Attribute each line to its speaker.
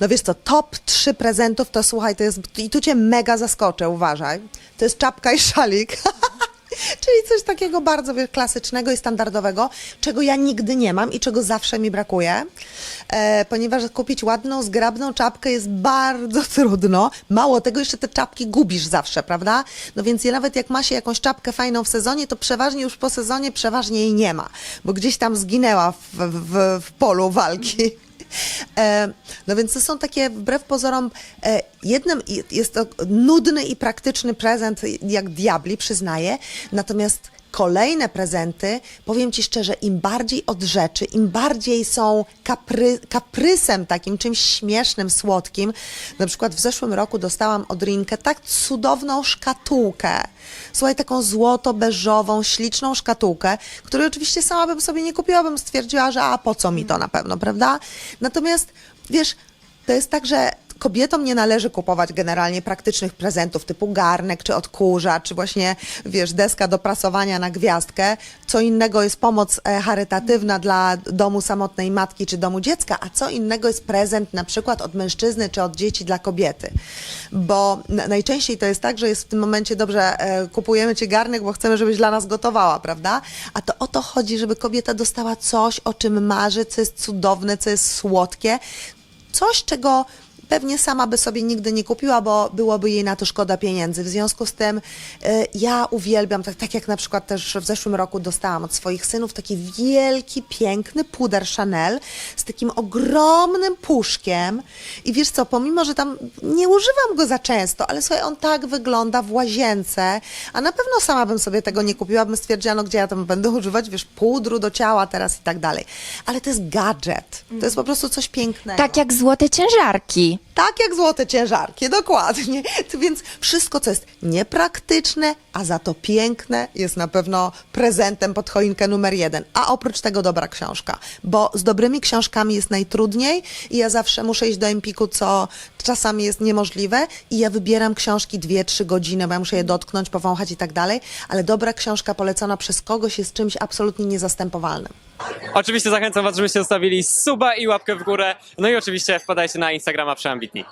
Speaker 1: No wiesz co, top trzy prezentów to słuchaj, to jest, i tu cię mega zaskoczę, uważaj. To jest czapka i szalik. Czyli coś takiego bardzo wiesz, klasycznego i standardowego, czego ja nigdy nie mam i czego zawsze mi brakuje, e, ponieważ kupić ładną, zgrabną czapkę jest bardzo trudno. Mało tego, jeszcze te czapki gubisz zawsze, prawda? No więc ja nawet jak ma się jakąś czapkę fajną w sezonie, to przeważnie już po sezonie przeważnie jej nie ma, bo gdzieś tam zginęła w, w, w polu walki. E, No więc to są takie, wbrew pozorom, e, jednym jest to nudny i praktyczny prezent, jak diabli, przyznaję, natomiast kolejne prezenty, powiem Ci szczerze, im bardziej od rzeczy, im bardziej są kapry, kaprysem takim, czymś śmiesznym, słodkim. Na przykład w zeszłym roku dostałam od Rinkę tak cudowną szkatułkę. Słuchaj, taką złoto-beżową, śliczną szkatułkę, której oczywiście sama bym sobie nie kupiła, bym stwierdziła, że a po co mi to na pewno, prawda? Natomiast wiesz, to jest tak, że kobietom nie należy kupować generalnie praktycznych prezentów typu garnek, czy odkurza, czy właśnie, wiesz, deska do prasowania na gwiazdkę. Co innego jest pomoc e, charytatywna dla domu samotnej matki, czy domu dziecka, a co innego jest prezent na przykład od mężczyzny, czy od dzieci dla kobiety. Bo najczęściej to jest tak, że jest w tym momencie dobrze, e, kupujemy ci garnek, bo chcemy, żebyś dla nas gotowała, prawda? A to o to chodzi, żeby kobieta dostała coś, o czym marzy, co jest cudowne, co jest słodkie, coś, czego pewnie sama by sobie nigdy nie kupiła, bo byłoby jej na to szkoda pieniędzy. W związku z tym y, ja uwielbiam, tak, tak jak na przykład też w zeszłym roku dostałam od swoich synów taki wielki, piękny puder Chanel z takim ogromnym puszkiem i wiesz co, pomimo, że tam nie używam go za często, ale słuchaj, on tak wygląda w łazience, a na pewno sama bym sobie tego nie kupiła, bym stwierdziła, no gdzie ja tam będę używać, wiesz, pudru do ciała teraz i tak dalej. Ale to jest gadżet. To jest po prostu coś pięknego.
Speaker 2: Tak jak złote ciężarki.
Speaker 1: Tak jak złote ciężarki, dokładnie. Więc wszystko, co jest niepraktyczne, a za to piękne, jest na pewno prezentem pod choinkę numer jeden. A oprócz tego dobra książka, bo z dobrymi książkami jest najtrudniej i ja zawsze muszę iść do Empiku, co czasami jest niemożliwe i ja wybieram książki dwie, trzy godziny, bo ja muszę je dotknąć, powąchać i tak dalej, ale dobra książka polecona przez kogoś jest czymś absolutnie niezastępowalnym.
Speaker 3: Oczywiście zachęcam was, żebyście zostawili suba i łapkę w górę. No i oczywiście wpadajcie na Instagrama Przeambitni.